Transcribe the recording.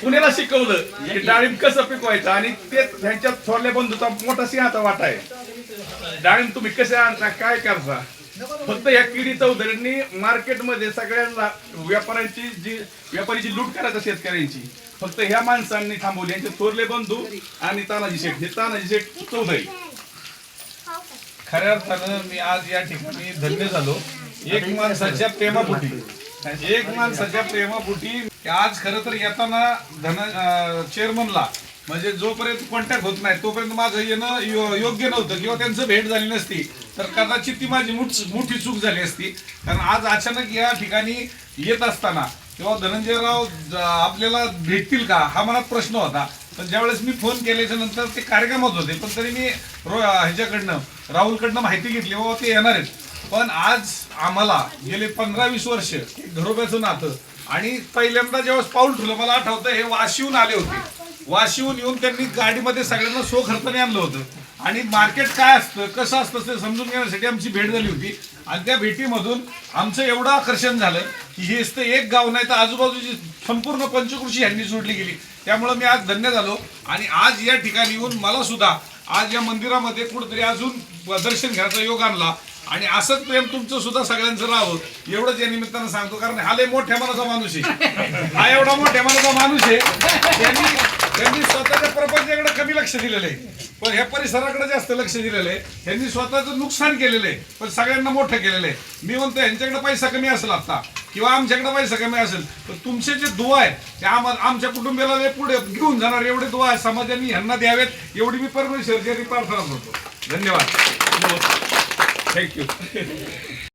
पुण्याला शिकवलं की डाळिंब कसं पिकवायचं आणि ते ह्यांच्या थोरल्या बंधूचा मोठा सिंहाचा वाटा आहे. डाळिंब तुम्ही कसे आणता काय करता? फक्त या किडी चौधरींनी मार्केटमध्ये सगळ्यांना व्यापाऱ्यांची जी व्यापारीची लूट करायचं शेतकऱ्यांची फक्त ह्या माणसांनी थांबवली. यांचे थोरले बंधू आणि तानाजी शेठ. हे तानाजी शेठ चौधरी. खऱ्या अर्थानं मी आज या ठिकाणी धन्य झालो. एक माणसाच्या प्रेमापोटी. एक माणसाच्या प्रेमापुटी. आज खरं तर येताना धन चेअरमनला म्हणजे जोपर्यंत कॉन्टॅक्ट होत नाही तोपर्यंत माझं येणं योग्य नव्हतं किंवा त्यांचं भेट झाली नसती. तर कदाचित ती माझी मोठी चूक झाली असती. कारण आज अचानक या ठिकाणी येत असताना तेव्हा धनंजयराव आपल्याला भेटतील का? हा मनात प्रश्न होता. पण ज्यावेळेस मी फोन केल्याच्यानंतर ते कार्यक्रमात होते. पण तरी मी रो ह्याच्याकडनं राहुलकडनं माहिती घेतली. बाबा ते येणार आहेत. पण आज आम्हाला गेले पंधरा वीस वर्ष एक घरोब्याचं नातं. आणि पहिल्यांदा जेव्हा पाऊल ठेवलं मला आठवतं हे वाशिवून आले होते. वाशिवून येऊन त्यांनी गाडीमध्ये सगळ्यांना सो खर्चाने आणलं होतं. आणि मार्केट काय असतं कसं असतं ते समजून घेण्यासाठी आमची भेट झाली होती. आणि त्या भेटीमधून आमचं एवढं आकर्षण झालं की हेच तर एक गाव नाही तर आजूबाजूची संपूर्ण पंचकृषी ह्यांनी जोडली गेली. त्यामुळं मी आज धन्य झालो. आणि आज या ठिकाणी येऊन मला सुद्धा आज या मंदिरामध्ये कुठेतरी अजून दर्शन घ्यायचा योग आणला. आणि असंच प्रेम तुमचं सुद्धा सगळ्यांचं राहावं एवढंच या निमित्तानं सांगतो कारण हा लय मोठ्या मनाचा माणूस आहे. हा एवढा मोठ्या मनाचा माणूस आहे. त्यांनी त्यांनी स्वतःच्या प्रपंचाकडे कमी लक्ष दिलेलं आहे. पण ह्या परिसराकडे जास्त लक्ष दिलेलं आहे. त्यांनी स्वतःचं नुकसान केलेलं आहे पण सगळ्यांना मोठं केलेलं आहे. मी म्हणतो यांच्याकडे पैसा कमी असेल आता किंवा आमच्याकडे पैसा कमी असेल तर तुमचे जे दुवा आहेत ते आम आमच्या कुटुंबियाला पुढे घेऊन जाणार. एवढे दुवा आहेत समाजाने ह्यांना द्यावेत एवढी मी परमेश्वरची प्रार्थना करतो. धन्यवाद. Thank you.